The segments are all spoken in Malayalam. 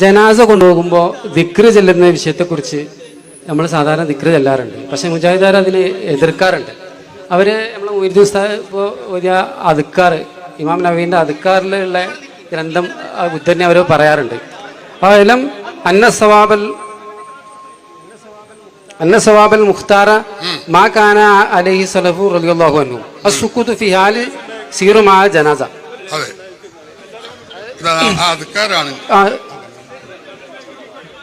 ജനാസ കൊണ്ടുപോകുമ്പോൾ ദിക്ര ചെല്ലുന്ന വിഷയത്തെക്കുറിച്ച് നമ്മൾ സാധാരണ ദിക്ര ചെല്ലാറുണ്ട്. പക്ഷെ മുജാഹിദാർ അതിനെ എതിർക്കാറുണ്ട്. അവർ നമ്മൾ മൊയ്തു ഇപ്പോൾ ഒരു അതുക്കാർ ഇമാം നവീന്റെ അതുക്കാറിലുള്ള ഗ്രന്ഥം ബുദ്ധനെ അവർ പറയാറുണ്ട്. അപ്പോൾ അതിലും അന്ന സവാബൽ അന്ന സവാബൽ മുഖ്താറ മാ കാന അലഹി സലഫു റളിയല്ലാഹു അൻഹു. അസുക്കുതു ഫിഹാൽ സീറുമായ ജനാസ. അതെ. അതുക്കാരാണ്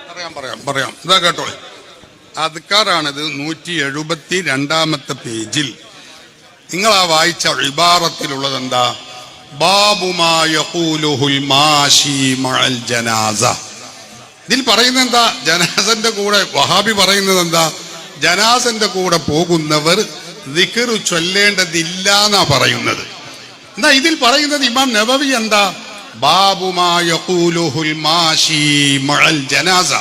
പറയാം പറയാം പറയാം. ഇതാ കേട്ടോളെ അതുക്കാരാണിത് നൂറ്റി എഴുപത്തി രണ്ടാമത്തെ പേജിൽ. നിങ്ങൾ ആ വായിച്ച ഇബാറത്തിലുള്ളത് എന്താ ജനാസ. ഇതിൽ പറയുന്നത് എന്താ ജനാസന്റെ കൂടെ വഹാബി പറയുന്നത് എന്താ ജനാസന്റെ കൂടെ പോകുന്നവർ ദിക്കറു ചൊല്ലേണ്ടതില്ല എന്നാ പറയുന്നത്. എന്നാ ഇതിൽ പറയുന്നത് ഇമാം നബവി എന്താ? ജനാസ.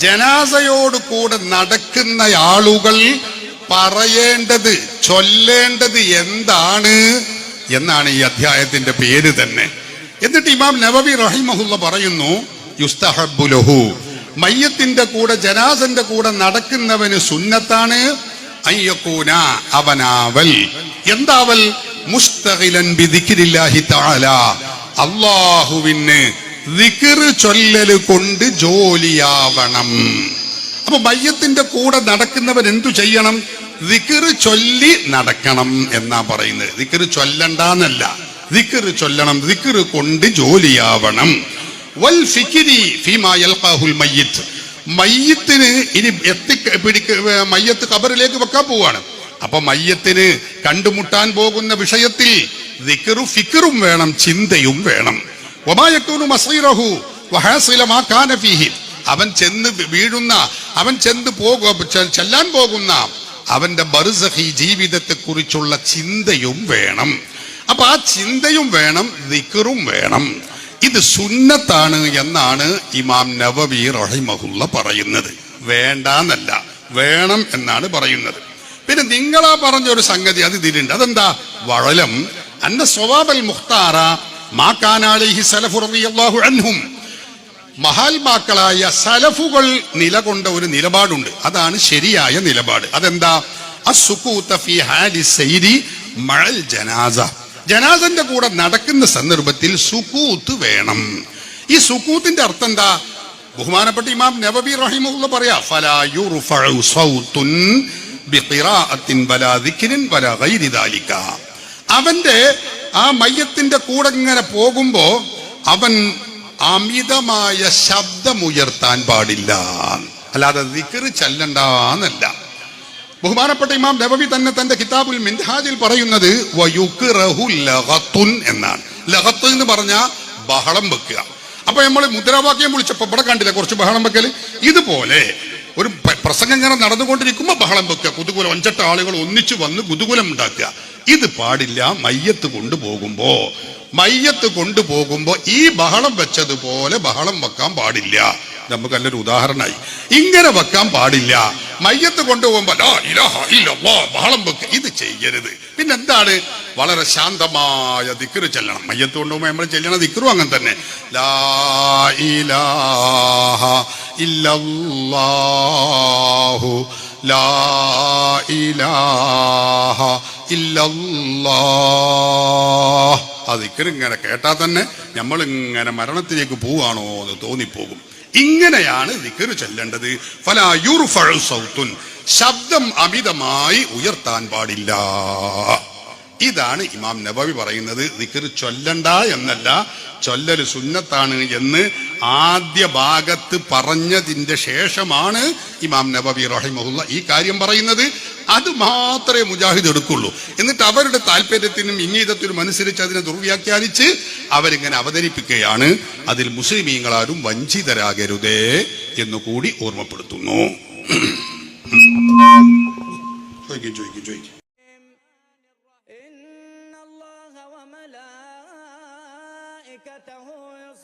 ജനാസയോട് കൂടെ നടക്കുന്ന ആളുകൾ പറയേണ്ടത് ചൊല്ലേണ്ടത് എന്താണ് എന്നാണ് ഈ അധ്യായത്തിന്റെ പേര് തന്നെ. എന്നിട്ട് ഇമാം നബവി റഹിമഹുല്ല പറയുന്നു യുസ്തഹബുലഹു മയ്യത്തിന്റെ കൂടെ ജനാസന്റെ കൂടെ നടക്കുന്നവന് സുന്നത്താണ് അയ്യക്കൂന അവനാവൽ. എന്താവൽ? മുസ്തഖിലൻ ബിദിക്രില്ലാഹി തആല. അള്ളാഹുവിന് ചൊല്ലല് കൊണ്ട് ജോലിയാവണം. അപ്പൊ മയ്യത്തിന്റെ കൂടെ നടക്കുന്നവൻ എന്തു ചെയ്യണം? ദിക്ർ ചൊല്ലി നടക്കണം എന്നാ പറയുന്നത്. ദിക്ർ ചൊല്ലണ്ടെന്നല്ല. ദിക്ർ ചൊല്ലണം ദിക്ർ കൊണ്ട് ജോലിയാവണം. വൽ മയ്യത്തിന് ഇനി എത്തി പിടിക്ക മയ്യത്ത് കബറിലേക്ക് വെക്കാൻ പോവാണ്. അപ്പൊ മയ്യത്തിന് കണ്ടുമുട്ടാൻ പോകുന്ന വിഷയത്തിൽ ദിക്കറു ഫിക്കറും വേണം ചിന്തയും വേണം. ഒമായക്കൂനു അവൻ ചെന്ന് വീഴുന്ന അവൻ ചെന്ന് പോകുക ചെല്ലാൻ പോകുന്ന അവന്റെ ബർസഹി ജീവിതത്തെ കുറിച്ചുള്ള ചിന്തയും വേണം. അപ്പൊ ആ ചിന്തയും വേണം ദിക്കറും വേണം. ഇത് സുന്നത്താണ് എന്നാണ് ഇമാം നവവി റഹിമഹുല്ല പറയുന്നത്. വേണ്ടാന്നല്ല വേണം എന്നാണ് പറയുന്നത്. പിന്നെ നിങ്ങളാ പറഞ്ഞ ഒരു സംഗതി അത് ഇതിലുണ്ട്. അതെന്താ? വഴലം. അന്ന സ്വഭാവൽ മുഖ്താറ മാ കാനാലിഹി സലഫു അൻഹും. മഹാത്മാക്കളായ സലഫുകൾ നിലകൊണ്ട ഒരു നിലപാടുണ്ട്. അതാണ് ശരിയായ നിലപാട്. അതെന്താ? ജനാസ. ജനാസന്റെ കൂടെ നടക്കുന്ന സന്ദർഭത്തിൽ സുക്കൂത്ത് വേണം. ഈ സുക്കൂത്തിന്റെ അർത്ഥം എന്താ ബഹുമാനപ്പെട്ട ഇമാം നബബി റഹിമുള്ള പറയാ അവന്റെ ആ മയ്യത്തിന്റെ കൂടെ ഇങ്ങനെ പോകുമ്പോ അവൻ അമിതമായ ശബ്ദമുയർത്താൻ പാടില്ല. അല്ലാതെ ദിക്റ് ചെല്ലണ്ടെന്നല്ല. ബഹുമാനപ്പെട്ട ഇമാം നബവി തന്നെ തന്റെ കിതാബുൽ മിൻഹാജിൽ പറയുന്നത് എന്നാണ്. ലഹത്ത് എന്ന് പറഞ്ഞ ബഹളം വെക്കുക. അപ്പൊ നമ്മൾ മുദ്രാവാക്യം വിളിച്ചപ്പോ ഇവിടെ കണ്ടില്ല കുറച്ച് ബഹളം വെക്കൽ? ഇതുപോലെ ഒരു പ്രസംഗം ഇങ്ങനെ നടന്നുകൊണ്ടിരിക്കുമ്പോൾ ബഹളം വെക്കുക. കുതുകുലം ഒഞ്ചട്ട ആളുകൾ ഒന്നിച്ചു വന്ന് കുതുകുലം ഉണ്ടാക്കുക. ഇത് പാടില്ല. മയ്യത്ത് കൊണ്ടുപോകുമ്പോ മയ്യത്ത് കൊണ്ടുപോകുമ്പോ ഈ ബഹളം വെച്ചതുപോലെ ബഹളം വെക്കാൻ പാടില്ല. നമുക്ക് നല്ലൊരു ഉദാഹരണമായി. ഇങ്ങനെ വെക്കാൻ പാടില്ല. മയ്യത്ത് കൊണ്ടുപോകുമ്പോ ബഹളം വെക്ക്. ഇത് ചെയ്യരുത്. പിന്നെ എന്താണ്? വളരെ ശാന്തമായ ദിക്കറ് ചെല്ലണം. മയ്യത്ത് കൊണ്ടുപോകുമ്പോൾ നമ്മൾ ചെല്ലണ ദിക്കറും അങ്ങനെ തന്നെ. ലാ ഇലാഹ ഇല്ലല്ലാഹു ലാ ഇലാഹ ഇല്ലല്ലാഹ്. ഇങ്ങനെ കേട്ടാൽ തന്നെ നമ്മൾ ഇങ്ങനെ മരണത്തിലേക്ക് പോവാണോ എന്ന് തോന്നിപ്പോകും. ഇങ്ങനെയാണ് ദിക്റ് ചെല്ലേണ്ടത്. ഫല യുർഫഉ സൗത്തുൻ. ശബ്ദം അമിതമായി ഉയർത്താൻ പാടില്ല. ഇതാണ് ഇമാം നബവി പറയുന്നത് ദിക്റ് ചൊല്ലണ്ട എന്നല്ല ചൊല്ലല് സുന്നത്താണ് എന്ന് ആദ്യ ഭാഗത്ത് പറഞ്ഞതിന്റെ ശേഷമാണ് ഇമാം നബവി റഹിമഹുല്ല ഈ കാര്യം പറയുന്നത്. അത് മാത്രമേ മുജാഹിദ് എടുക്കുള്ളൂ. എന്നിട്ട് അവരുടെ താല്പര്യത്തിനും ഇംഗീതത്തിനും അനുസരിച്ച് അതിനെ ദുർവ്യാഖ്യാനിച്ച് അവരിങ്ങനെ അവതരിപ്പിക്കുകയാണ്. അതിൽ മുസ്ലിമീങ്ങളാരും വഞ്ചിതരാകരുതേ എന്ന് കൂടി ഓർമ്മപ്പെടുത്തുന്നു. ചോദിക്കും ചോദിക്കും ചോദിക്കും.